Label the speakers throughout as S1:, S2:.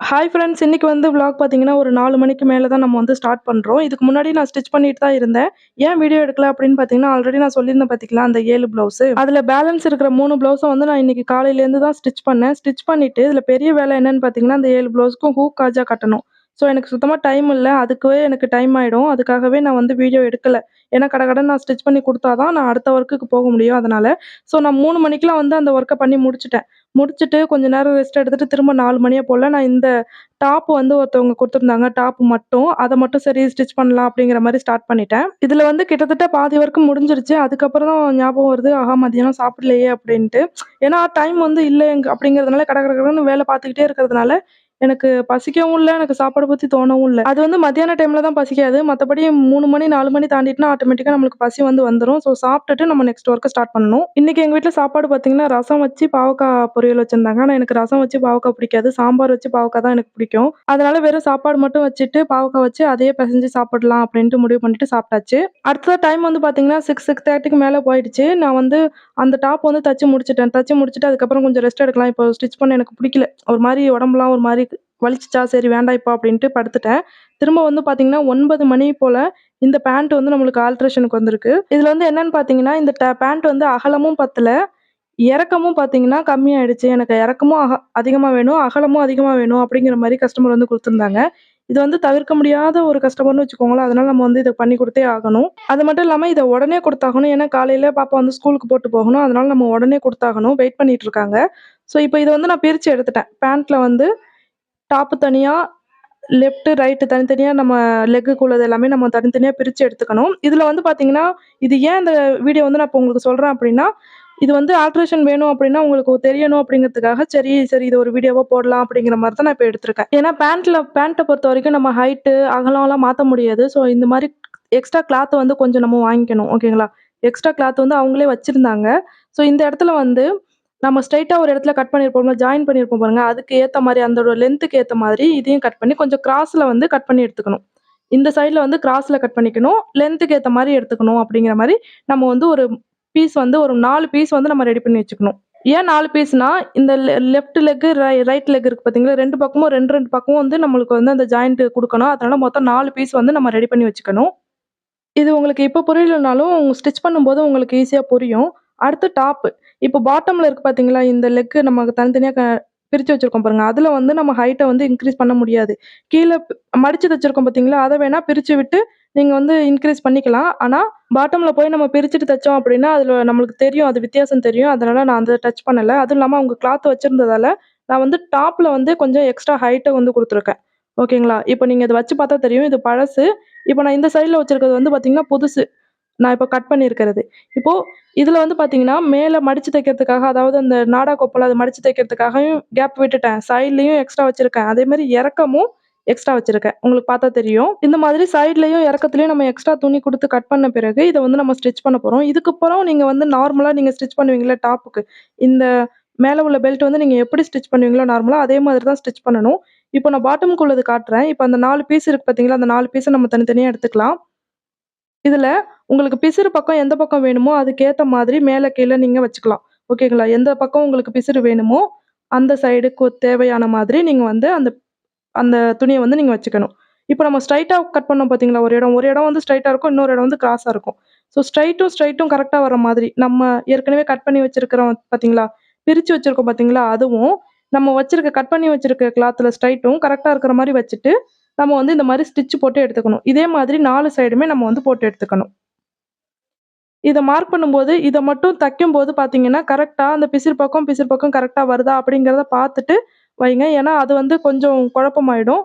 S1: Hi friends இன்னைக்கு வந்து vlog பார்த்தீங்கன்னா ஒரு நாலு மணிக்கு மேலே தான் நம்ம வந்து ஸ்டார்ட் பண்ணுறோம் இதுக்கு முன்னாடி நான் ஸ்டிச் பண்ணிட்டு தான் இருந்தேன். ஏன் வீடியோ எடுக்கல அப்படின்னு பார்த்தீங்கன்னா ஆல்ரெடி நான் சொல்லியிருந்தேன் பார்த்தீங்களா அந்த ஏழு ப்ளவுஸு அதில் பேலன்ஸ் இருக்கிற மூணு ப்ளவுஸை வந்து நான் இன்னைக்கு காலையிலேருந்து தான் ஸ்டிச் பண்ணேன். ஸ்டிச் பண்ணிட்டு இதில் பெரிய வேலை என்னென்னு பார்த்தீங்கன்னா அந்த ஏழு ப்ளவுஸ்க்கும் ஹூக் காஜா கட்டணும். ஸோ எனக்கு சுத்தமாக டைம் இல்லை. அதுக்கே எனக்கு டைம் ஆகிடும் அதுக்காகவே நான் வந்து வீடியோ எடுக்கலை. ஏன்னா கடை கடை நான் ஸ்டிச் பண்ணி கொடுத்தா தான் நான் அடுத்த ஒர்க்குக்கு போக முடியும் அதனால். ஸோ நான் மூணு மணிக்கெலாம் வந்து அந்த ஒர்க்கை பண்ணி முடிச்சிட்டேன். முடிச்சுட்டு கொஞ்ச நேரம் ரெஸ்ட் எடுத்துட்டு திரும்ப நாலு மணியை போல் நான் இந்த டாப் வந்து ஒருத்தவங்க கொடுத்துருந்தாங்க. டாப் மட்டும். அதை மட்டும் சரி ஸ்டிச் பண்ணலாம் அப்படிங்கிற மாதிரி ஸ்டார்ட் பண்ணிட்டேன். இதில் வந்து கிட்டத்தட்ட பாதி வரைக்கும் முடிஞ்சிருச்சு. அதுக்கப்புறம் தான் ஞாபகம் வருது. ஆஹா மதியானம் சாப்பிடலையே அப்படின்ட்டு. ஏன்னா டைம் வந்து இல்லை எங்க அப்படிங்கிறதுனால கடை கடன்னு வேலை பார்த்துக்கிட்டே இருக்கிறதுனால எனக்கு பசிக்கவும் இல்லை எனக்கு சாப்பாடு பற்றி தோணவும் இல்லை. அது வந்து மத்தியான டைமில் தான் பசிக்காது. மற்றபடி மூணு மணி நாலு மணி தாண்டிட்டுனா ஆட்டோமேட்டிக்காக நம்மளுக்கு பசி வந்து வந்துடும் ஸோ சாப்பிட்டுட்டு நம்ம நெக்ஸ்ட் ஒர்க்கை ஸ்டார்ட் பண்ணணும். இன்றைக்கி எங்கள் வீட்டில் சாப்பாடு பார்த்தீங்கன்னா ரசம் வச்சு பாவக்காய் பொரியல் வச்சுருந்தாங்க. ஆனால் எனக்கு ரசம் வச்சு பாவக்காய் பிடிக்காது. சாம்பார் வச்சு பாவக்காய் தான் எனக்கு பிடிக்கும். அதனால் வெறும் சாப்பாடு மட்டும் வச்சுட்டு பாவக்காய் வச்சு அதையே பிசைஞ்சு சாப்பிடலாம் அப்படின்ட்டு முடிவு பண்ணிட்டு சாப்பிட்டாச்சு. அடுத்த டைம் வந்து பார்த்தீங்கன்னா சிக்ஸ் சிக்ஸ் தேர்ட்டிக்கு மேலே போயிடுச்சு. நான் வந்து அந்த டாப் வந்து தச்சு முடிச்சிட்டேன். தச்சு முடிச்சுட்டு அதுக்கப்புறம் கொஞ்சம் ரெஸ்ட் எடுக்கலாம். இப்போ ஸ்டிச் பண்ண எனக்கு பிடிக்கல. ஒரு மாதிரி உடம்புலாம் ஒரு மாதிரி வலிச்சிச்சா சரி வேண்டாம் இப்போ அப்படின்ட்டு படுத்துட்டேன். திரும்ப வந்து பார்த்தீங்கன்னா ஒன்பது மணி போல் இந்த பேண்ட் வந்து நம்மளுக்கு ஆல்ட்ரேஷனுக்கு வந்திருக்கு. இதில் வந்து என்னென்னு பார்த்தீங்கன்னா இந்த ட பேண்ட் வந்து அகலமும் பத்தல. இறக்கமும் பார்த்தீங்கன்னா கம்மியாயிடுச்சு. எனக்கு இறக்கமும் அக அதிகமாக வேணும் அகலமும் அதிகமாக வேணும் அப்படிங்கிற மாதிரி கஸ்டமர் வந்து கொடுத்துருந்தாங்க. இது வந்து தவிர்க்க முடியாத ஒரு கஸ்டமர்னு வச்சுக்கோங்களேன் அதனால நம்ம வந்து இதை பண்ணி கொடுத்தே ஆகணும். அது மட்டும் இல்லாமல் இதை உடனே கொடுத்தாகணும். ஏன்னா காலையில் பாப்பா வந்து ஸ்கூலுக்கு போட்டு போகணும். அதனால நம்ம உடனே கொடுத்தாகணும். வெயிட் பண்ணிட்டு இருக்காங்க. ஸோ இப்போ இதை வந்து நான் பிரித்து எடுத்துட்டேன். பேண்ட்டில் வந்து டாப்பு தனியாக லெஃப்ட்டு ரைட்டு தனித்தனியாக நம்ம லெக்குக்குள்ளது எல்லாமே நம்ம தனித்தனியாக பிரித்து எடுத்துக்கணும். இதில் வந்து பார்த்தீங்கன்னா இது ஏன் இந்த வீடியோ வந்து நான் இப்போ உங்களுக்கு சொல்கிறேன் அப்படின்னா இது வந்து ஆல்ட்ரேஷன் வேணும் அப்படின்னா உங்களுக்கு தெரியணும் அப்படிங்கிறதுக்காக சரி சரி இது ஒரு வீடியோவாக போடலாம் அப்படிங்கிற மாதிரி தான் நான் இப்போ எடுத்திருக்கேன். ஏன்னா பேண்ட்டில் பேண்ட்டை பொறுத்த வரைக்கும் நம்ம ஹைட்டு அகலம்லாம் மாற்ற முடியாது. ஸோ இந்த மாதிரி எக்ஸ்ட்ரா கிளாத்தை வந்து கொஞ்சம் நம்ம வாங்கிக்கணும் ஓகேங்களா எக்ஸ்ட்ரா கிளாத் வந்து அவங்களே வச்சுருந்தாங்க. ஸோ இந்த இடத்துல வந்து நம்ம ஸ்ட்ரைட்டாக ஒரு இடத்துல கட் பண்ணியிருப்போம்ல ஜாயின் பண்ணியிருப்போம் பாருங்கள் அதுக்கு ஏற்ற மாதிரி அந்த லென்த்துக்கு ஏற்ற மாதிரி இதையும் கட் பண்ணி கொஞ்சம் கிராஸில் வந்து கட் பண்ணி எடுத்துக்கணும். இந்த சைடில் வந்து கிராஸில் கட் பண்ணிக்கணும் லென்த்துக்கு ஏற்ற மாதிரி எடுத்துக்கணும் அப்படிங்கிற மாதிரி நம்ம வந்து ஒரு பீஸ் வந்து ஒரு நாலு பீஸ் வந்து நம்ம ரெடி பண்ணி வச்சுக்கணும். ஏன் நாலு பீஸ்னா இந்த லெஃப்ட் லெக்கு ரைட் லெக் இருக்கு பார்த்தீங்களா ரெண்டு பக்கமும் ரெண்டு ரெண்டு பக்கமும் வந்து நம்மளுக்கு வந்து அந்த ஜாயிண்ட் கொடுக்கணும். அதனால மொத்தம் நாலு பீஸ் வந்து நம்ம ரெடி பண்ணி வச்சுக்கணும். இது உங்களுக்கு இப்போ புரியலனாலும் ஸ்டிச் பண்ணும்போது உங்களுக்கு ஈஸியாக புரியும். அடுத்து டாப்பு இப்போ பாட்டமில் இருக்கு பார்த்தீங்களா இந்த லெக்கு நம்ம தனித்தனியாக பிரித்து வச்சுருக்கோம் பாருங்கள் அதில் வந்து நம்ம ஹைட்டை வந்து இன்க்ரீஸ் பண்ண முடியாது. கீழே மடித்து தைச்சிருக்கோம் பார்த்தீங்களா அதை வேணால் பிரித்து விட்டு நீங்கள் வந்து இன்க்ரீஸ் பண்ணிக்கலாம். ஆனால் பாட்டமில் போய் நம்ம பிரிச்சுட்டு தைச்சோம் அப்படின்னா அதில் நம்மளுக்கு தெரியும் அது வித்தியாசம் தெரியும். அதனால் நான் அதை டச் பண்ணலை. அதுவும் இல்லாமல் அவங்க கிளாத் வச்சுருந்ததால நான் வந்து டாப்பில் வந்து கொஞ்சம் எக்ஸ்ட்ரா ஹைட்டை வந்து கொடுத்துருக்கேன். ஓகேங்களா இப்போ நீங்கள் இதை வச்சு பார்த்தா தெரியும் இது பழசு. இப்போ நான் இந்த சைடில் வச்சுருக்கிறது வந்து பார்த்திங்கன்னா புதுசு. நான் இப்போ கட் பண்ணியிருக்கிறது இப்போது இதில் வந்து பார்த்தீங்கன்னா மேலே மடித்து தைக்கிறதுக்காக அதாவது அந்த நாடா கொப்பல் அதை மடித்து தைக்கிறதுக்காகவும் கேப் விட்டுட்டேன். சைட்லேயும் எக்ஸ்ட்ரா வச்சுருக்கேன். அதேமாதிரி இறக்கமும் எக்ஸ்ட்ரா வச்சுருக்கேன். உங்களுக்கு பார்த்தா தெரியும். இந்த மாதிரி சைட்லேயும் இறக்கத்துலையும் நம்ம எக்ஸ்ட்ரா துணி கொடுத்து கட் பண்ண பிறகு இதை வந்து நம்ம ஸ்டிச் பண்ண போகிறோம் இதுக்கப்புறம் நீங்கள் வந்து நார்மலாக நீங்கள் ஸ்டிச் பண்ணுவீங்களா டாப்புக்கு இந்த மேலே உள்ள பெல்ட் வந்து நீங்கள் எப்படி ஸ்டிச் பண்ணுவீங்களோ நார்மலாக அதே மாதிரி தான் ஸ்டிச் பண்ணணும். இப்போ நான் பாட்டமுக்கு உள்ளது காட்டுறேன். இப்போ அந்த நாலு பீஸ் இருக்குது பார்த்தீங்களா அந்த நாலு பீஸை நம்ம தனித்தனியாக எடுத்துக்கலாம். இதில் உங்களுக்கு பிசிறு பக்கம் எந்த பக்கம் வேணுமோ அதுக்கேற்ற மாதிரி மேலே கீழே நீங்கள் வச்சுக்கலாம். ஓகேங்களா? எந்த பக்கம் உங்களுக்கு பிசிறு வேணுமோ அந்த சைடுக்கு தேவையான மாதிரி நீங்கள் வந்து அந்த அந்த துணியை வந்து நீங்கள் வச்சுக்கணும். இப்போ நம்ம ஸ்ட்ரைட்டாக கட் பண்ணோம் பார்த்தீங்களா ஒரு இடம் ஒரு இடம் வந்து ஸ்ட்ரைட்டாக இருக்கும் இன்னொரு இடம் வந்து கிராஸாக இருக்கும். ஸோ ஸ்ட்ரைட்டும் ஸ்ட்ரைட்டும் கரெக்டாக வர மாதிரி நம்ம ஏற்கனவே கட் பண்ணி வச்சுருக்கிறோம் பார்த்தீங்களா பிரித்து வச்சுருக்கோம் பார்த்தீங்களா அதுவும் நம்ம வச்சுருக்க கட் பண்ணி வச்சுருக்க கிளாத்தில் ஸ்ட்ரைட்டும் கரெக்டாக இருக்கிற மாதிரி வச்சுட்டு நம்ம வந்து இந்த மாதிரி ஸ்டிச் போட்டு எடுத்துக்கணும். இதே மாதிரி நாலு சைடுமே நம்ம வந்து போட்டு எடுத்துக்கணும். இதை மார்க் பண்ணும்போது இதை மட்டும் தைக்கும் போது பார்த்தீங்கன்னா கரெக்டாக அந்த பிசிறு பக்கம் பிசிறு பக்கம் கரெக்டாக வருதா அப்படிங்கிறத பார்த்துட்டு வைங்க. ஏன்னா அது வந்து கொஞ்சம் குழப்பமாயிடும்.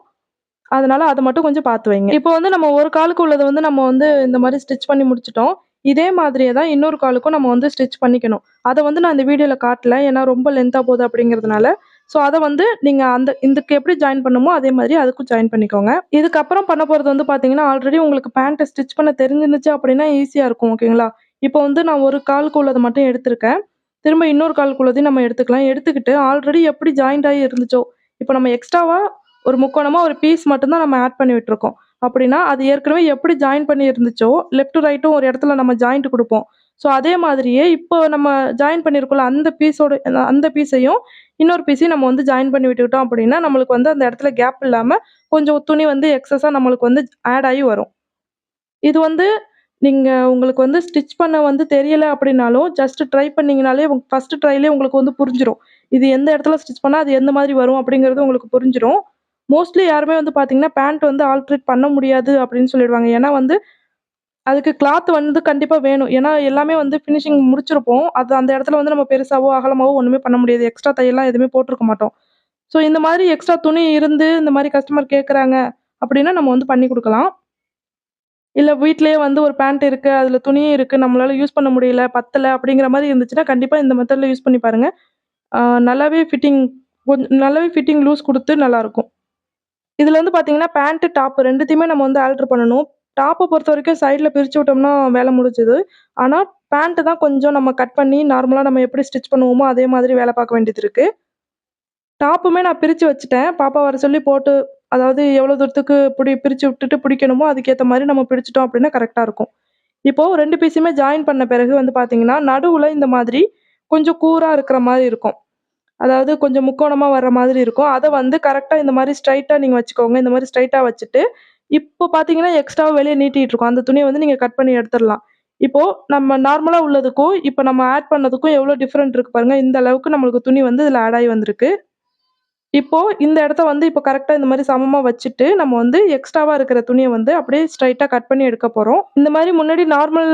S1: அதனால அதை மட்டும் கொஞ்சம் பார்த்து வைங்க. இப்போ வந்து நம்ம ஒரு காலுக்கு உள்ளது வந்து நம்ம வந்து இந்த மாதிரி ஸ்டிச் பண்ணி முடிச்சிட்டோம். இதே மாதிரியே தான் இன்னொரு காலுக்கும் நம்ம வந்து ஸ்டிச் பண்ணிக்கணும். அதை வந்து நான் இந்த வீடியோவில் காட்டல. ஏன்னா ரொம்ப லென்த்தாக போகுது அப்படிங்கிறதுனால ஸோ அதை வந்து நீங்கள் அந்த இதுக்கு எப்படி ஜாயின் பண்ணுமோ அதே மாதிரி அதுக்கும் ஜாயின் பண்ணிக்கோங்க. இதுக்கப்புறம் பண்ண போகிறது வந்து பார்த்தீங்கன்னா ஆல்ரெடி உங்களுக்கு பேண்ட்டை ஸ்டிச் பண்ண தெரிஞ்சிருந்துச்சு அப்படின்னா ஈஸியாக இருக்கும் ஓகேங்களா இப்போ வந்து நான் ஒரு காலுக்கு உள்ளதை மட்டும் எடுத்திருக்கேன். திரும்ப இன்னொரு காலுக்கு உள்ளதையும் நம்ம எடுத்துக்கலாம். எடுத்துக்கிட்டு ஆல்ரெடி எப்படி ஜாயிண்ட் ஆகி இருந்துச்சோ இப்போ நம்ம எக்ஸ்ட்ராவாக ஒரு முக்கோணமாக ஒரு பீஸ் மட்டும்தான் நம்ம ஆட் பண்ணி விட்டுருக்கோம். அப்படின்னா அது ஏற்கனவே எப்படி ஜாயின் பண்ணி இருந்துச்சோ லெஃப்ட் ரைட்டும் ஒரு இடத்துல நம்ம ஜாயிண்ட் கொடுப்போம். ஸோ அதே மாதிரியே இப்போ நம்ம ஜாயின் பண்ணியிருக்கோம்ல அந்த பீஸோட அந்த பீஸையும் இன்னொரு பீஸையும் நம்ம வந்து ஜாயின் பண்ணி விட்டுக்கிட்டோம் அப்படின்னா நம்மளுக்கு வந்து அந்த இடத்துல கேப் இல்லாமல் கொஞ்சம் துணி வந்து எக்ஸஸாக நம்மளுக்கு வந்து ஆட் ஆகி வரும். இது வந்து நீங்கள் உங்களுக்கு வந்து ஸ்டிச் பண்ண வந்து தெரியல அப்படின்னாலும், ஜஸ்ட் ட்ரை பண்ணிங்கனாலே ஃபஸ்ட்டு ட்ரைலே உங்களுக்கு வந்து புரிஞ்சிடும் இது எந்த இடத்துல ஸ்டிச் பண்ணால் அது எந்த மாதிரி வரும் அப்படிங்கிறது உங்களுக்கு புரிஞ்சிடும் மோஸ்ட்லி யாருமே வந்து பார்த்தீங்கன்னா, பேண்ட் வந்து ஆல்ட்ரேட் பண்ண முடியாது அப்படின்னு சொல்லிடுவாங்க. ஏன்னா வந்து அதுக்கு கிளாத் வந்து கண்டிப்பாக வேணும். ஏன்னா எல்லாமே வந்து ஃபினிஷிங் முடிச்சிருப்போம். அது அந்த இடத்துல வந்து நம்ம பெருசாவோ, அகலமாவோ ஒன்றுமே பண்ண முடியாது. எக்ஸ்ட்ரா தையெல்லாம் எதுவுமே போட்டிருக்க மாட்டோம். ஸோ இந்த மாதிரி எக்ஸ்ட்ரா துணி இருந்து இந்த மாதிரி கஸ்டமர் கேட்குறாங்க அப்படின்னா, நம்ம வந்து பண்ணி கொடுக்கலாம் இல்லை வீட்டிலேயே வந்து ஒரு பேண்ட் இருக்குது அதில் துணியும் இருக்குது நம்மளால யூஸ் பண்ண முடியல, பத்தலை அப்படிங்கிற மாதிரி இருந்துச்சுன்னா, கண்டிப்பாக இந்த மெத்தடில் யூஸ் பண்ணி பாருங்கள் நல்லாவே ஃபிட்டிங் கொஞ்சம் நல்லாவே ஃபிட்டிங் லூஸ் கொடுத்து நல்லாயிருக்கும் இதில் வந்து பார்த்தீங்கன்னா, பேண்ட்டு டாப் ரெண்டுத்தையுமே நம்ம வந்து ஆல்ட்ரு பண்ணணும். டாப்பை பொறுத்த வரைக்கும் சைடில் பிரித்து விட்டோம்னா வேலை முடிஞ்சுது. ஆனால் பேண்ட்டு தான் கொஞ்சம் நம்ம கட் பண்ணி நார்மலாக நம்ம எப்படி ஸ்டிச் பண்ணுவோமோ, அதே மாதிரி வேலை பார்க்க வேண்டியது இருக்குது டாப்புமே நான் பிரித்து வச்சுட்டேன். பாப்பா வர சொல்லி போட்டு அதாவது எவ்வளோ தூரத்துக்கு பிடி பிரித்து விட்டுட்டு பிடிக்கணுமோ, அதுக்கேற்ற மாதிரி நம்ம பிரிச்சுட்டோம் அப்படின்னா கரெக்டாக இருக்கும். இப்போது ரெண்டு பீஸுமே ஜாயின் பண்ண பிறகு வந்து பார்த்தீங்கன்னா, நடுவில் இந்த மாதிரி கொஞ்சம் கூராக இருக்கிற மாதிரி இருக்கும். அதாவது கொஞ்சம் முக்கோணமாக வர்ற மாதிரி இருக்கும். அதை வந்து கரெக்டாக இந்த மாதிரி ஸ்ட்ரைட்டாக நீங்கள் வச்சுக்கோங்க. இந்த மாதிரி ஸ்ட்ரைட்டாக வச்சுட்டு, இப்போ பார்த்தீங்கன்னா, எக்ஸ்ட்ராவாக வெளியே நீட்டிகிட்டு இருக்கும். அந்த துணியை வந்து நீங்கள் கட் பண்ணி எடுத்துடலாம் இப்போது நம்ம நார்மலாக உள்ளதுக்கும், இப்போ நம்ம ஆட் பண்ணதுக்கும் எவ்வளோ டிஃப்ரெண்ட் இருக்குது பாருங்கள் இந்த அளவுக்கு நம்மளுக்கு துணி வந்து இதில் ஆட் ஆகி வந்திருக்கு. இப்போது இந்த இடத்த வந்து இப்போ கரெக்டாக இந்த மாதிரி சமமாக வச்சுட்டு, நம்ம வந்து எக்ஸ்ட்ராவாக இருக்கிற துணியை வந்து அப்படியே ஸ்ட்ரைட்டாக கட் பண்ணி எடுக்க போகிறோம் இந்த மாதிரி முன்னாடி நார்மல்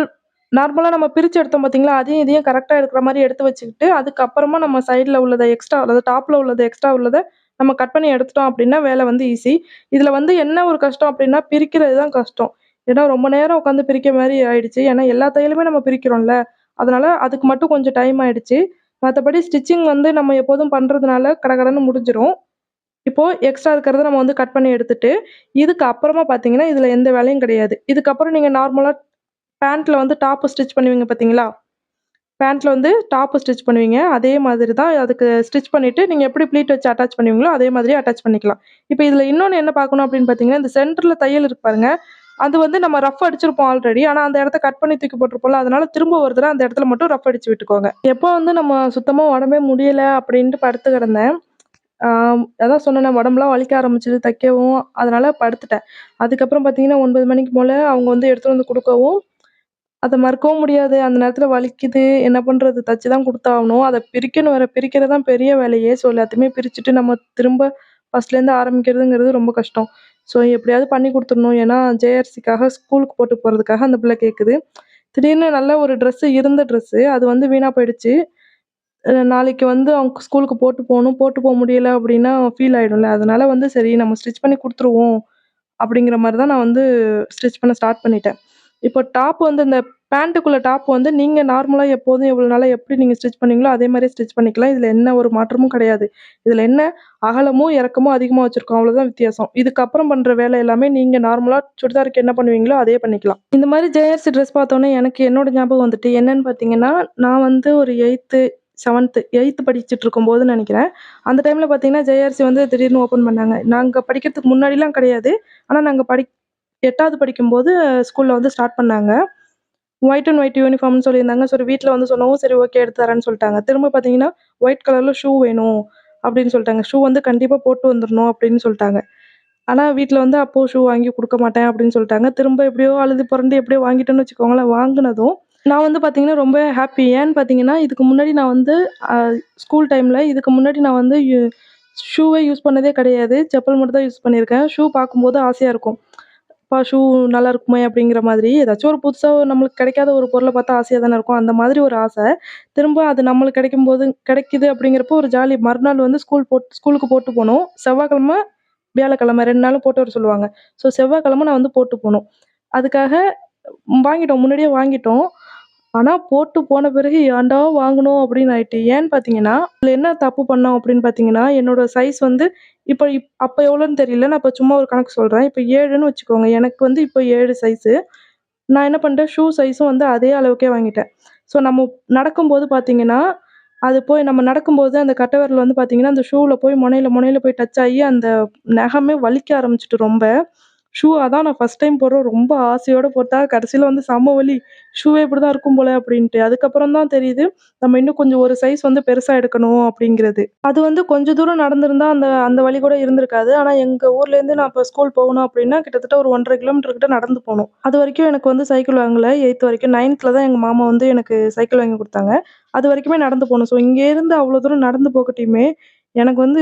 S1: நார்மலாக நம்ம பிரிச்சு எடுத்தோம் பார்த்தீங்களா? அதையும் இதையும் கரெக்டாக எடுக்கிற மாதிரி எடுத்து வச்சுக்கிட்டு, அதுக்கப்புறமா நம்ம சைடில் உள்ளதை எக்ஸ்ட்ரா அதாவது டாப்பில் உள்ளது எக்ஸ்ட்ரா உள்ளதை நம்ம கட் பண்ணி எடுத்துட்டோம் அப்படின்னா, வேலை வந்து ஈஸி. இதில் வந்து என்ன ஒரு கஷ்டம் அப்படின்னா, பிரிக்கிறது தான் கஷ்டம். ஏன்னா ரொம்ப நேரம் உட்காந்து பிரிக்கிற மாதிரி ஆயிடுச்சு. ஏன்னா எல்லா தையலுமே நம்ம பிரிக்கிறோம்ல. அதனால அதுக்கு மட்டும் கொஞ்சம் டைம் ஆயிடுச்சு. மற்றபடி ஸ்டிச்சிங் வந்து நம்ம எப்போதும் பண்ணுறதுனால கடகடன்னு முடிஞ்சிடும் இப்போது எக்ஸ்ட்ரா இருக்கிறத நம்ம வந்து கட் பண்ணி எடுத்துட்டு, இதுக்கு அப்புறமா பார்த்தீங்கன்னா, இதில் எந்த வேலையும் கிடையாது. இதுக்கப்புறம் நீங்கள் நார்மலாக பேண்ட்டில் வந்து டாப்பு ஸ்டிச் பண்ணுவீங்க பார்த்தீங்களா? பேண்ட்டில் வந்து டாப்பு ஸ்டிச் பண்ணுவீங்க. அதே மாதிரி தான் அதுக்கு ஸ்டிச் பண்ணிவிட்டு நீங்கள் எப்படி ப்ளீட் வச்சு அட்டாச் பண்ணுவீங்களோ, அதே மாதிரியே அட்டாச் பண்ணிக்கலாம். இப்போ இதில் இன்னொன்று என்ன பார்க்கணும் அப்படின்னு பார்த்தீங்கன்னா, இந்த சென்டரில் தையல் இருக்கு பாருங்க. அது வந்து நம்ம ரஃப் அடிச்சிருப்போம் ஆல்ரெடி. ஆனால் அந்த இடத்த கட் பண்ணி தூக்கி போட்டிருப்போம்ல, அதனால திரும்ப ஒரு தடவை அந்த இடத்துல மட்டும் ரஃப் அடிச்சு விட்டுக்கோங்க. எப்போ வந்து நம்ம சுத்தமாக உடம்பே முடியல அப்படின்ட்டு படுத்து கிடந்தேன். அதான் சொன்னேன் உடம்புலாம் வலிக்க ஆரம்பிச்சது தைக்கவும், அதனால் படுத்துட்டேன். அதுக்கப்புறம் பார்த்தீங்கன்னா, ஒன்பது மணிக்கு போல் அவங்க வந்து எடுத்துகிட்டு வந்து கொடுக்கவும் அத மறக்கவும் முடியாது. அந்த நேரத்துல வலிக்குது. என்ன பண்றது? தச்சு தான் குடுத்தாகணும். அத பிரிக்கணும் வேற. பிரிக்கிறது தான் பெரிய வேலையே. ஸோ எல்லாத்தையுமே பிரிச்சுட்டு நம்ம திரும்ப ஃபர்ஸ்ட்லேருந்து ஆரம்பிக்கிறதுங்கிறது ரொம்ப கஷ்டம். ஸோ எப்படியாவது பண்ணி குடுத்துடணும். ஏன்னா ஜேஆர்சிக்காக ஸ்கூலுக்கு போட்டு போறதுக்காக அந்த பிள்ளை கேட்குது. திடீர்னு நல்ல ஒரு ட்ரெஸ்ஸு இருந்த ட்ரெஸ்ஸு. அது வந்து வீணா போயிடுச்சு. அ நாளைக்கு வந்து அவங்க ஸ்கூலுக்கு போட்டு போணும். போட்டு போ முடியல அப்படின்னா ஃபீல் ஆயிடும்ல. அதனால வந்து சரி நம்ம ஸ்டிச் பண்ணி குடுத்துருவோம். அப்படிங்கிற மாரி தான் நான் வந்து ஸ்டிச் பண்ண ஸ்டார்ட் பண்ணிட்டேன். இப்போ டாப் வந்து இந்த பேண்ட்டுக்குள்ள டாப் வந்து நீங்கள் நார்மலாக எப்போதும் இவ்வளோ நாளாக எப்படி நீங்கள் ஸ்டிச் பண்ணீங்களோ, அதே மாதிரி ஸ்டிச் பண்ணிக்கலாம். இதில் என்ன ஒரு மாற்றமும் கிடையாது. இதில் என்ன அகலமும், இறக்கமும் அதிகமாக வச்சுருக்கோம் அவ்வளோதான் வித்தியாசம். இதுக்கப்புறம் பண்ணுற வேலை எல்லாமே நீங்கள் நார்மலாக சுடிதாருக்கு என்ன பண்ணுவீங்களோ, அதே பண்ணிக்கலாம். இந்த மாதிரி ஜேஆர்சி ட்ரெஸ் பார்த்தோன்னே எனக்கு என்னோட ஞாபகம் வந்துட்டு. என்னன்னு பார்த்தீங்கன்னா, நான் வந்து ஒரு 8த்து, 7த்து 8த்து படிச்சுட்டு இருக்கும்போது நினைக்கிறேன் அந்த டைமில் பார்த்தீங்கன்னா, ஜேஆர்சி வந்து திடீர்னு ஓப்பன் பண்ணாங்க. நாங்கள் படிக்கிறதுக்கு முன்னாடிலாம் கிடையாது. ஆனால் நாங்கள் படி எட்டாவது படிக்கும்போது ஸ்கூலில் வந்து ஸ்டார்ட் பண்ணாங்க. ஒயிட் அண்ட் ஒயிட் யூனிஃபார்ம்னு சொல்லியிருந்தாங்க. சரி வீட்டில் வந்து சொன்னவும், சரி ஓகே எடுத்து தரேன்னு சொல்லிட்டாங்க திரும்ப பார்த்தீங்கன்னா, ஒயிட் கலரில் ஷூ வேணும் அப்படின்னு சொல்லிட்டாங்க ஷூ வந்து கண்டிப்பாக போட்டு வந்துடணும் அப்படின்னு சொல்லிட்டாங்க ஆனால் வீட்டில் வந்து அப்போது ஷூ வாங்கி கொடுக்க மாட்டேன் அப்படின்னு சொல்லிட்டாங்க திரும்ப எப்படியோ அழுது புரண்டு எப்படியோ வாங்கிட்டேன்னு வச்சுக்கோங்களேன். வாங்கினதும் நான் வந்து பார்த்தீங்கன்னா, ரொம்ப ஹாப்பி. ஏன்னு பார்த்தீங்கன்னா, இதுக்கு முன்னாடி நான் வந்து ஸ்கூல் டைமில் இதுக்கு முன்னாடி நான் வந்து ஷூவே யூஸ் பண்ணதே கிடையாது. செப்பல் மட்டும் தான் யூஸ் பண்ணியிருக்கேன். ஷூ பார்க்கும்போது ஆசையாக இருக்கும். அப்பா ஷூ நல்லா இருக்குமே அப்படிங்கிற மாதிரி. ஏதாச்சும் ஒரு புதுசாக நம்மளுக்கு கிடைக்காத ஒரு பொருளை பார்த்தா ஆசையாக தானே இருக்கும். அந்த மாதிரி ஒரு ஆசை. திரும்ப அது நம்மளுக்கு கிடைக்கும்போது கிடைக்குது அப்படிங்கிறப்போ ஒரு ஜாலி. மறுநாள் வந்து ஸ்கூல் போட் ஸ்கூலுக்கு போட்டு போகணும் செவ்வாய்க்கிழமை, வியாழக்கிழமை ரெண்டு நாளும் போட்டு வர சொல்லுவாங்க. ஸோ செவ்வாய்க்கிழமை நான் வந்து போட்டு போகணும் அதுக்காக வாங்கிட்டோம். முன்னாடியே வாங்கிட்டோம். ஆனால் போட்டு போன பிறகு ஏன்டா வாங்கணும் அப்படின்னு ஆயிட்டு. ஏன்னு பார்த்தீங்கன்னா, இதில் என்ன தப்பு பண்ணோம் அப்படின்னு பார்த்தீங்கன்னா, என்னோட சைஸ் வந்து இப்போ இப் அப்போ எவ்வளோன்னு தெரியல. நான் இப்போ சும்மா ஒரு கணக்கு சொல்கிறேன் இப்போ ஏழுன்னு வச்சுக்கோங்க. எனக்கு வந்து இப்போ ஏழு சைஸு. நான் என்ன பண்ணிட்டேன், ஷூ சைஸும் வந்து அதே அளவுக்கே வாங்கிட்டேன். ஸோ நம்ம நடக்கும்போது பார்த்தீங்கன்னா, அது போய் நம்ம நடக்கும்போது அந்த கட்டை விரல் வந்து பார்த்தீங்கன்னா, அந்த ஷூவில் போய் முனையில முனையில போய் டச் ஆகி அந்த நகமே வலிக்க ஆரம்பிச்சிட்டு ரொம்ப. ஷூ அதான் நான் ஃபஸ்ட் டைம் போடுறேன். ரொம்ப ஆசையோடு போட்டா, கடைசியில் வந்து செம்ம வலி. ஷூவே இப்படிதான் இருக்கும் போல அப்படின்ட்டு. அதுக்கப்புறம் தான் தெரியுது, நம்ம இன்னும் கொஞ்சம் ஒரு சைஸ் வந்து பெருசாக எடுக்கணும் அப்படிங்கிறது. அது வந்து கொஞ்சம் தூரம் நடந்திருந்தால் அந்த அந்த வழி கூட இருந்திருக்காது. ஆனால் எங்கள் ஊர்லேருந்து நான் இப்போ ஸ்கூல் போகணும் அப்படின்னா, கிட்டத்தட்ட ஒரு 1 1/2 கிலோமீட்டர் கிட்ட நடந்து போகணும் அது வரைக்கும் எனக்கு வந்து சைக்கிள் வாங்கலை எயித்து வரைக்கும். நைன்த்தில் தான் எங்கள் மாமா வந்து எனக்கு சைக்கிள் வாங்கி கொடுத்தாங்க அது வரைக்குமே நடந்து போகணும் ஸோ இங்கேருந்து அவ்வளோ தூரம் நடந்து போகட்டியுமே, எனக்கு வந்து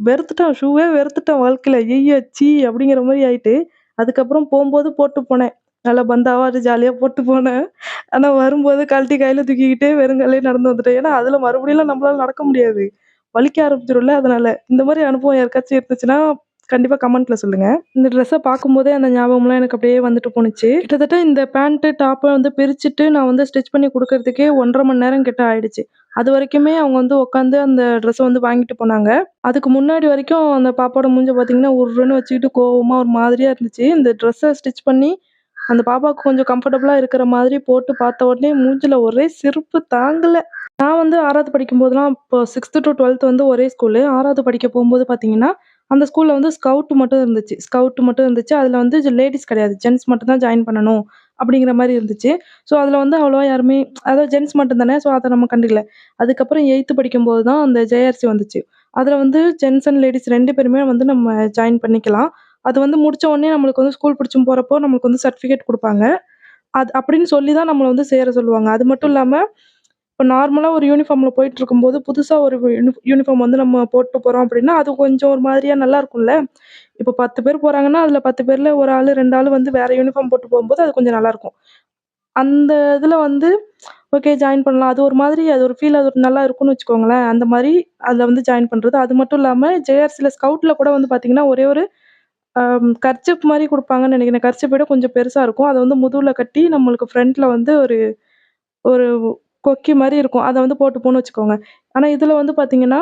S1: வெறுத்துட்டேன். ஷூவே வெறுத்துட்டேன் வாழ்க்கையில் ஐயோ சீ அப்படிங்கிற மாதிரி ஆயிட்டு, அதுக்கப்புறம் போகும்போது போட்டு போனேன். நல்லா பந்தாவா அது ஜாலியாக போட்டு போனேன். ஆனால் வரும்போது கழட்டி கையில் தூக்கிக்கிட்டு வெறுங்கால்லயே நடந்து வந்துட்டேன். ஏன்னா, அதில் மறுபடியெல்லாம் நம்மளால நடக்க முடியாது. வலிக்க ஆரம்பிச்சிடும்ல அதனால. இந்த மாதிரி அனுபவம் யாருக்காச்சும் இருந்துச்சுன்னா, கண்டிப்பாக கமெண்ட்ல சொல்லுங்க. இந்த ட்ரெஸ்ஸை பார்க்கும்போதே அந்த ஞாபகம்லாம் எனக்கு அப்படியே வந்துட்டு போணுச்சு. கிட்டத்தட்ட இந்த பேண்ட்டு, டாப்பை வந்து பிரிச்சுட்டு நான் வந்து ஸ்டிச் பண்ணி கொடுக்கறதுக்கே ஒன்றரை மணி நேரம் கிட்ட ஆயிடுச்சு. அது வரைக்குமே அவங்க வந்து உட்காந்து அந்த ட்ரெஸ்ஸை வந்து வாங்கிட்டு போனாங்க. அதுக்கு முன்னாடி வரைக்கும் அந்த பாப்பாவோட மூஞ்ச பார்த்தீங்கன்னா, உருன்னு வச்சுக்கிட்டு கோவமாக ஒரு மாதிரியாக இருந்துச்சு. இந்த ட்ரெஸ்ஸை ஸ்டிச் பண்ணி, அந்த பாப்பாவுக்கு கொஞ்சம் கம்ஃபர்டபுளாக இருக்கிற மாதிரி போட்டு பார்த்த உடனே மூஞ்சில் ஒரே சிரிப்பு தாங்கலை நான் வந்து ஆறாவது படிக்கும் போதெல்லாம் இப்போ சிக்ஸ்த்து டு டுவெல்த் வந்து ஒரே ஸ்கூலு. ஆறாவது படிக்க போகும்போது பார்த்தீங்கன்னா, அந்த ஸ்கூலில் வந்து ஸ்கவுட் மட்டும் இருந்துச்சு. ஸ்கவுட் மட்டும் இருந்துச்சு. அதில் வந்து லேடிஸ் கிடையாது. ஜென்ட்ஸ் மட்டும் தான் ஜாயின் பண்ணணும் அப்படிங்கிற மாதிரி இருந்துச்சு. ஸோ அதில் வந்து அவ்வளவா யாருமே அதாவது ஜென்ட்ஸ் மட்டும் தானே. ஸோ அத நம்ம கண்டுக்கல. அதுக்கப்புறம் 8த் படிக்கும்போது தான் அந்த ஜேஆர்சி வந்துச்சு. அதில் வந்து ஜென்ட்ஸ் அண்ட் லேடீஸ் 2 பேருமே வந்து நம்ம ஜாயின் பண்ணிக்கலாம். அது வந்து முடிச்ச உடனே நம்மளுக்கு வந்து ஸ்கூல் பிடிச்சும் போறப்போ நம்மளுக்கு வந்து சர்டிஃபிகேட் குடுப்பாங்க. அது அப்படின்னு சொல்லி தான் நம்மள வந்து சேர சொல்லுவாங்க. அது மட்டும் இல்லாம, இப்போ நார்மலாக ஒரு யூனிஃபார்மில் போயிட்டு இருக்கும்போது புதுசாக ஒரு யூனி யூனிஃபார்ம் வந்து நம்ம போட்டு போகிறோம் அப்படின்னா, அது கொஞ்சம் ஒரு மாதிரியா நல்லா இருக்கும்ல. இப்போ 10 பேர் போகிறாங்கன்னா அதில் பத்து பேரில் ஒரு ஆள் ரெண்டு ஆள் வந்து வேறு யூனிஃபார்ம் போட்டு போகும்போது அது கொஞ்சம் நல்லாயிருக்கும் அந்த இதில் வந்து ஓகே ஜாயின் பண்ணலாம். அது ஒரு மாதிரி அது ஒரு ஃபீல் அது ஒரு நல்லா இருக்கும்னு வச்சுக்கோங்களேன். அந்த மாதிரி அதில் வந்து ஜாயின் பண்ணுறது அது மட்டும் இல்லாமல் ஜேஆர்சியில் ஸ்கவுட்டில் கூட வந்து பார்த்திங்கன்னா ஒரே ஒரு கர்ச்சிப் மாதிரி கொடுப்பாங்கன்னு நினைக்கிறேன் நெனைக்கிறேன். விட கொஞ்சம் பெருசாக இருக்கும். அதை வந்து முதுவில் கட்டி நம்மளுக்கு ஃப்ரண்ட்டில் வந்து ஒரு ஒரு கொக்கி மாதிரி இருக்கும். அதை வந்து போட்டுப்போன்னு வச்சுக்கோங்க. ஆனால் இதில் வந்து பார்த்தீங்கன்னா,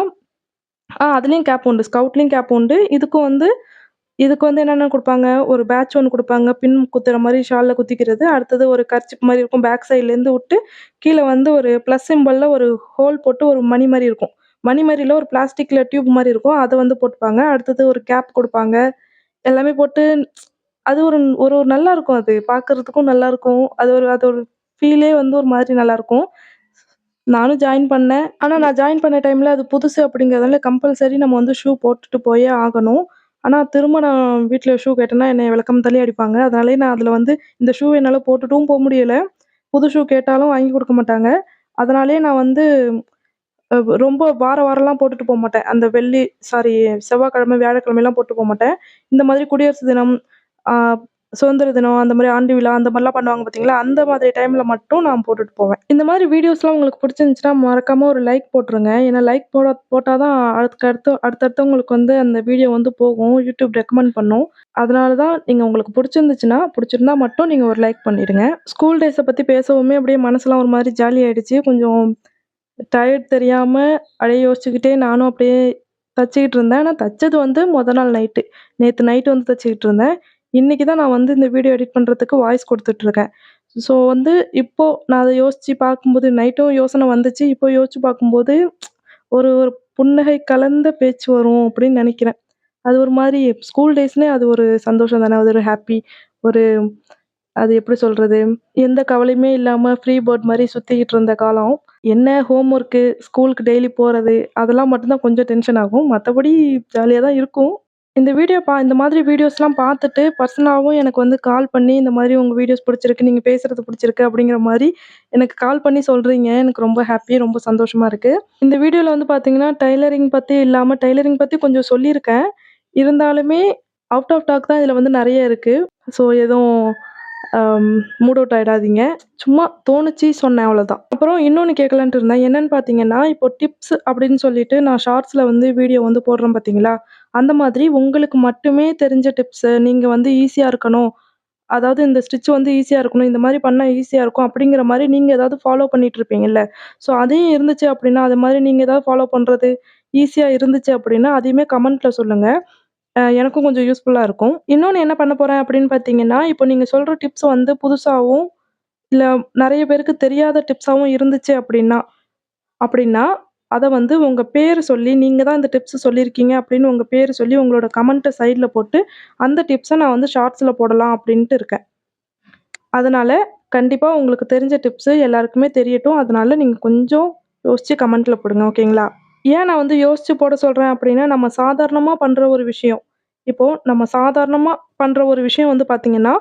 S1: ஆ அதுலேயும் கேப் உண்டு. ஸ்கவுட்லேயும் கேப் உண்டு. இதுக்கும் வந்து இதுக்கு வந்து என்னென்ன கொடுப்பாங்க ஒரு பேட்ச் ஒன்று கொடுப்பாங்க பின் குத்துற மாதிரி ஷாலில் குத்திக்கிறது. அடுத்தது ஒரு கர்ச்சிப் மாதிரி இருக்கும். பேக் சைட்லேருந்து விட்டு, கீழே வந்து ஒரு ப்ளஸ் சிம்பிளில் ஒரு ஹோல் போட்டு ஒரு மணி மாதிரி இருக்கும். மணி மாதிரியில் ஒரு பிளாஸ்டிக்கில் டியூப் மாதிரி இருக்கும். அதை வந்து போட்டுப்பாங்க. அடுத்தது ஒரு கேப் கொடுப்பாங்க எல்லாமே போட்டு அது ஒரு ஒரு ஒரு நல்லாருக்கும் அது. பார்க்கறதுக்கும் நல்லாயிருக்கும் அது ஒரு அது ஒரு ஃபீலே வந்து ஒரு மாதிரி நல்லாயிருக்கும் நானும் ஜாயின் பண்ணேன். ஆனால் நான் ஜாயின் பண்ண டைமில் அது புதுசு அப்படிங்கிறதால கம்பல்சரி நம்ம வந்து ஷூ போட்டுட்டு போயே ஆகணும். ஆனால் திரும்ப நான் வீட்டில் ஷூ கேட்டேன்னா, என்னை விளக்கம் தள்ளி அடிப்பாங்க. அதனாலே நான் அதில் வந்து இந்த ஷூ என்னால் போட்டுட்டும் போக முடியல. புது ஷூ கேட்டாலும் வாங்கி கொடுக்க மாட்டாங்க. அதனாலே நான் வந்து ரொம்ப வாரம் வாரம்லாம் போட்டுட்டு போமாட்டேன். அந்த வெள்ளி சாரி செவ்வாய்க்கிழமை, வியாழக்கிழமைலாம் போட்டு போக மாட்டேன் இந்த மாதிரி குடியரசு தினம், சுதந்திர தினம், அந்த மாதிரி ஆண்டு விழா அந்த மாதிரிலாம் பண்ணுவாங்க பார்த்தீங்களா, அந்த மாதிரி டைமில் மட்டும் நான் போட்டுட்டு போவேன். இந்த மாதிரி வீடியோஸ்லாம் உங்களுக்கு பிடிச்சிருந்துச்சுன்னா, மறக்காமல் ஒரு லைக் போட்டுருங்க. ஏன்னா லைக் போட போட்டால் தான் அடுத்தடுத்து அடுத்தடுத்தவங்களுக்கு வந்து அந்த வீடியோ வந்து போகும். யூடியூப் ரெக்கமெண்ட் பண்ணும். அதனால தான் நீங்கள் உங்களுக்கு பிடிச்சிருந்துச்சுன்னா, பிடிச்சிருந்தா மட்டும் நீங்கள் ஒரு லைக் பண்ணிடுங்க. ஸ்கூல் டேஸை பற்றி பேசவுமே அப்படியே மனசுலாம் ஒரு மாதிரி ஜாலி ஆகிடுச்சு கொஞ்சம் டயர்ட் தெரியாமல் அப்படியே யோசிச்சுக்கிட்டே நானும் அப்படியே தச்சுக்கிட்டு இருந்தேன். ஆனால் தச்சது வந்து மொதல் நாள் நைட்டு. நேற்று நைட்டு வந்து தச்சுக்கிட்டு இருந்தேன். இன்றைக்கி தான் நான் வந்து இந்த வீடியோ எடிட் பண்ணுறதுக்கு வாய்ஸ் கொடுத்துட்ருக்கேன் ஸோ வந்து இப்போது நான் அதை யோசித்து பார்க்கும்போது நைட்டும் யோசனை வந்துச்சு. இப்போ யோசித்து பார்க்கும்போது ஒரு ஒரு புன்னகை கலந்த பேச்சு வரும் அப்படின்னு நினைக்கிறேன் அது ஒரு மாதிரி ஸ்கூல் டேஸ்னே அது ஒரு சந்தோஷம் தானே. அது ஒரு ஹாப்பி ஒரு அது எப்படி சொல்கிறது எந்த கவலையுமே இல்லாமல் ஃப்ரீ பேர்ட் மாதிரி சுற்றிக்கிட்டு இருந்த காலம். என்ன ஹோம் ஒர்க்கு, ஸ்கூலுக்கு டெய்லி போகிறது அதெல்லாம் மட்டும்தான் கொஞ்சம் டென்ஷன் ஆகும். மற்றபடி ஜாலியாக தான் இருக்கும். இந்த வீடியோ பா இந்த மாதிரி வீடியோஸ்லாம் பார்த்துட்டு பர்சனலாகவும் எனக்கு வந்து கால் பண்ணி, இந்த மாதிரி உங்கள் வீடியோஸ் பிடிச்சிருக்கு, நீங்கள் பேசுகிறது பிடிச்சிருக்கு அப்படிங்கிற மாதிரி எனக்கு கால் பண்ணி சொல்கிறீங்க எனக்கு ரொம்ப ஹாப்பி ரொம்ப சந்தோஷமாக இருக்குது இந்த வீடியோவில் வந்து பார்த்தீங்கன்னா, டைலரிங் பற்றி இல்லாமல் டைலரிங் பற்றி கொஞ்சம் சொல்லியிருக்கேன். இருந்தாலுமே அவுட் ஆஃப் டாக் தான் இதில் வந்து நிறைய இருக்குது ஸோ எதுவும் மூட் அவுட் ஆகிடாதீங்க சும்மா தோணுச்சு சொன்னேன் அவ்வளோதான். அப்புறம் இன்னொன்று கேட்கலான்ட்டு இருந்தேன். என்னன்னு பார்த்தீங்கன்னா, இப்போ டிப்ஸ் அப்படின்னு சொல்லிட்டு நான் ஷார்ட்ஸில் வந்து வீடியோ வந்து போடுறேன் பார்த்தீங்களா? அந்த மாதிரி உங்களுக்கு மட்டுமே தெரிஞ்ச டிப்ஸு, நீங்க வந்து ஈஸியா இருக்கணும். அதாவது இந்த ஸ்டிச் வந்து ஈஸியா இருக்கணும். இந்த மாரி பண்ணா ஈஸியா இருக்கும். அப்படிங்கிற மாரி நீங்க ஏதாவது ஃபாலோ பண்ணிட்டுருப்பீங்கல்ல. ஸோ அதையும் இருந்துச்சு அப்படின்னா, அது மாரி நீங்க ஏதாவது ஃபாலோ பண்றது ஈஸியா இருந்துச்சு அப்படின்னா, அதையுமே கமெண்ட்ல சொல்லுங்க. அ எனக்கும் கொஞ்சம் யூஸ்ஃபுல்லா இருக்கும். இன்னொன்னு என்ன பண்ண போறேன் அப்படின்னு பார்த்தீங்கன்னா, இப்போ நீங்க சொல்ற டிப்ஸ் வந்து புதுசாவும், இல்ல நெறைய பேருக்கு தெரியாத டிப்ஸாவும் இருந்துச்சு அப்படின்னா அப்படின்னா, அதை வந்து உங்கள் பேர் சொல்லி, நீங்கள் தான் இந்த டிப்ஸு சொல்லியிருக்கீங்க அப்படின்னு உங்கள் பேர் சொல்லி, உங்களோட கமெண்ட்டை சைடில் போட்டு, அந்த டிப்ஸை நான் வந்து ஷார்ட்ஸில் போடலாம் அப்படின்ட்டு இருக்கேன். அதனால் கண்டிப்பாக உங்களுக்கு தெரிஞ்ச டிப்ஸு எல்லாருக்குமே தெரியட்டும். அதனால நீங்கள் கொஞ்சம் யோசித்து கமெண்ட்டில் போடுங்க. ஓகேங்களா? ஏன் நான் வந்து யோசித்து போட சொல்கிறேன் அப்படின்னா, நம்ம சாதாரணமாக பண்ணுற ஒரு விஷயம். இப்போது நம்ம சாதாரணமாக பண்ணுற ஒரு விஷயம் வந்து பார்த்தீங்கன்னா,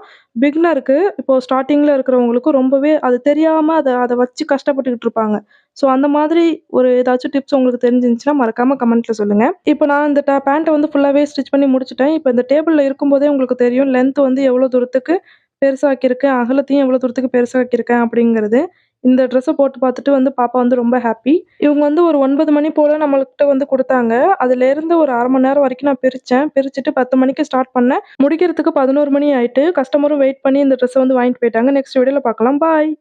S1: பிகினருக்கு இப்போ ஸ்டார்டிங்கில் இருக்கிறவங்களுக்கு ரொம்பவே அது தெரியாமல் அதை அதை வச்சு கஷ்டப்பட்டுக்கிட்டு இருப்பாங்க. ஸோ அந்த மாதிரி ஒரு ஏதாச்சும் டிப்ஸ் உங்களுக்கு தெரிஞ்சிருந்துச்சுன்னா, மறக்காமல் கமெண்ட்டில் சொல்லுங்கள் இப்போ நான் இந்த டே பேண்ட்டை வந்து ஃபுல்லாகவே ஸ்டிச் பண்ணி முடிச்சுட்டேன். இப்போ இந்த டேபிளில் இருக்கும்போதே உங்களுக்கு தெரியும் லென்த் வந்து எவ்வளோ தூரத்துக்கு பெருசாக்கியிருக்கேன், அகலத்தையும் எவ்வளோ தூரத்துக்கு பெருசாக்கியிருக்கேன் அப்படிங்கிறது. இந்த ட்ரெஸ்ஸை போட்டு பார்த்துட்டு வந்து பாப்பா வந்து ரொம்ப ஹாப்பி. இவங்க வந்து ஒரு ஒன்பது மணி போல் நம்மள்கிட்ட வந்து கொடுத்தாங்க அதுலேருந்து ஒரு அரை மணி நேரம் வரைக்கும் நான் பிரித்தேன் பிரிச்சுட்டு 10 மணிக்கு ஸ்டார்ட் பண்ணேன். முடிக்கிறதுக்கு 11 மணி ஆயிட்டு. கஸ்டமரும் வெயிட் பண்ணி இந்த ட்ரெஸ்ஸை வந்து வாங்கிட்டு போயிட்டாங்க. நெக்ஸ்ட் வீடியோவில் பார்க்கலாம். பாய்.